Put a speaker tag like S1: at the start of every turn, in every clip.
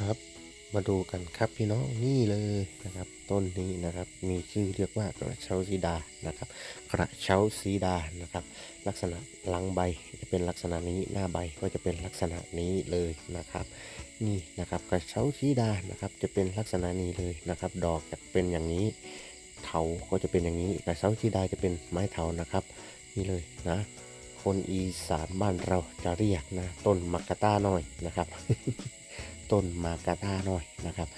S1: ครับ มาดูกันครับพี่น้องนี่เลยนะครับ ต้นนี้นะครับมีชื่อเรียกว่ากระเช้าสีดานะครับ กระเช้าสีดานะครับ ลักษณะหลังใบจะเป็นลักษณะนี้หน้าใบก็จะเป็นลักษณะนี้เลยนะครับ นี่นะครับกระเช้าสีดานะครับจะเป็นลักษณะนี้เลยนะครับ ดอกจะเป็นอย่างนี้เถาก็จะเป็นอย่างนี้กระเช้าสีดาจะเป็นไม้เถานะครับ นี่เลยนะ คนอีสานบ้านเราจะเรียกนะ ต้นมักกะต้าน้อยนะครับ ต้นมากาตาหน่อยนะครับ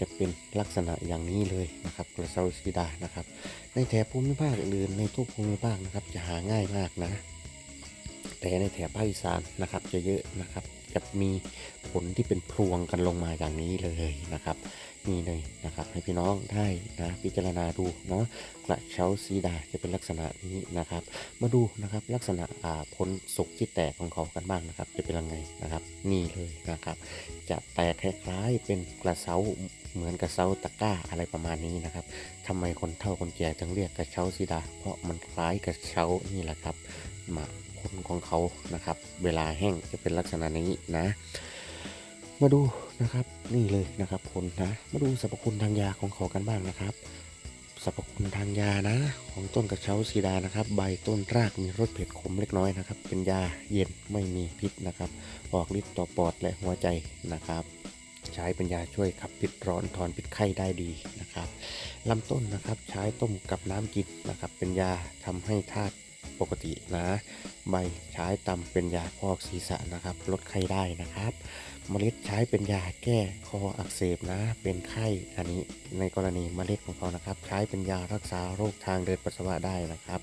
S1: จะเป็นลักษณะอย่างนี้เลยนะครับกระเซาซีดานะครับ ในแถบภูมิภาคอื่นในทุกภูมิภาคนะครับจะหาง่ายมากนะ แต่ในแถบภาคอีสานนะครับจะเยอะนะครับ จะมีผลที่เป็นพรวงกันลงมาอย่างนี้เลยนะครับนี่เลยนะครับให้พี่น้องได้นะพิจารณาดูเนาะกระเช้าซีดาจะเป็นลักษณะนี้นะครับ มาดูนะครับลักษณะอ่าผลสุกที่แตกของเขากันบ้างนะครับจะเป็นยังไงนะครับ นี่เลยนะครับ จะแตกคล้ายๆเป็นกระเช้าเหมือนกระเช้าตะก้าอะไรประมาณนี้นะครับทำไมคนเฒ่าคนแก่จึงเรียกกระเช้าสีดา เพราะมันคล้ายกระเช้านี่แหละครับมา ผลของเขานะครับ เวลาแห้งจะเป็นลักษณะนี้นะ มาดูนะครับนี่เลยนะครับผลนะมาดูสรรพคุณทางยาของเขากันบ้างนะครับสรรพคุณทางยานะ ของต้นกระเช้าสีดานะครับ ใบต้นรากมีรสเผ็ดขมเล็กน้อยนะครับ เป็นยาเย็นไม่มีพิษนะครับ ออกฤทธิ์ต่อปอดและหัวใจนะครับ ใช้เป็นยาช่วยขับพิษร้อนถอนพิษไข้ได้ดีนะครับลำต้นนะครับใช้ต้มกับน้ำกินนะครับ เป็นยาทำให้ธาตุปกตินะ ใบใช้ตำเป็นยาพอกศีรษะนะครับ ลดไข้ได้นะครับ เมล็ดใช้เป็นยาแก้คออักเสบนะ เป็นไข้อันนี้ในกรณีเมล็ดของเขานะครับ ใช้เป็นยารักษาโรคทางเดินปัสสาวะได้นะครับ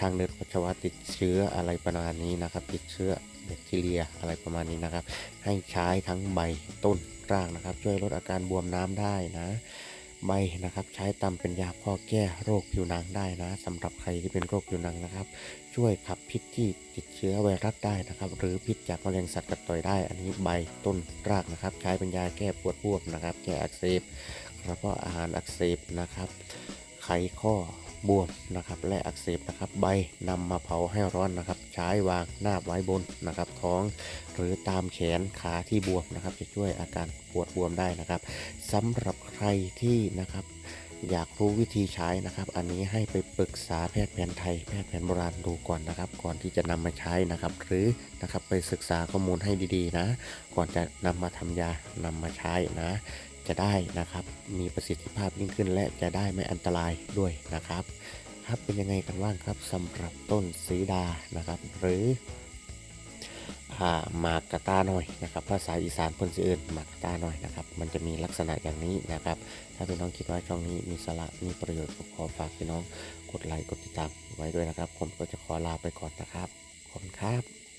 S1: ทางเดินปัสสาวะติดเชื้ออะไรประมาณนี้นะครับ ติดเชื้อแบคทีเรียอะไรประมาณนี้นะครับ ให้ใช้ทั้งใบต้นรากนะครับ ช่วยลดอาการบวมน้ำได้นะ ใบนะครับ ใช้ตำเป็นยาพ่อแก้โรคผิวหนังได้นะสำหรับใครที่เป็นโรคผิวหนังนะครับ ช่วยขับพิษที่ติดเชื้อไวรัสได้นะครับ หรือพิษจากแมลงสัตว์กัดต่อยได้ อันนี้ใบต้นรากนะครับ ใช้เป็นยาแก้ปวดบวมนะครับ แก้อักเสบกระเพาะอาหารอักเสบนะครับ ไขข้อ บวมนะครับและอักเสบนะครับ ใบนำมาเผาให้ร้อนนะครับ ใช้วางหน้าไว้บนนะครับ ท้องหรือตามแขนขาที่บวมนะครับ จะช่วยอาการปวดบวมได้นะครับสำหรับใครที่นะครับอยากรู้วิธีใช้นะครับ อันนี้ให้ไปปรึกษาแพทย์แผนไทย แพทย์แผนโบราณดูก่อนนะครับ ก่อนที่จะนำมาใช้นะครับ หรือนะครับไปศึกษาข้อมูลให้ดีๆนะ ก่อนจะนำมาทำยานำมาใช้นะ จะได้นะครับ มีประสิทธิภาพยิ่งขึ้น และจะได้ไม่อันตรายด้วยนะครับ ครับเป็นยังไงกันบ้างครับสำหรับต้นสีดานะครับ หรือาหมากกะตาหน่อยนะครับภาษาอีสานพนสิเอิ้นหมากกะตาหน่อยนะครับ มันจะมีลักษณะอย่างนี้นะครับ ถ้าพี่น้องคิดว่าช่องนี้มีสาระมีประโยชน์ก็ขอฝากพี่น้องกดไลค์กดติดตามไว้ด้วยนะครับ ผมก็จะขอลาไปก่อนนะครับขอบคุณครับ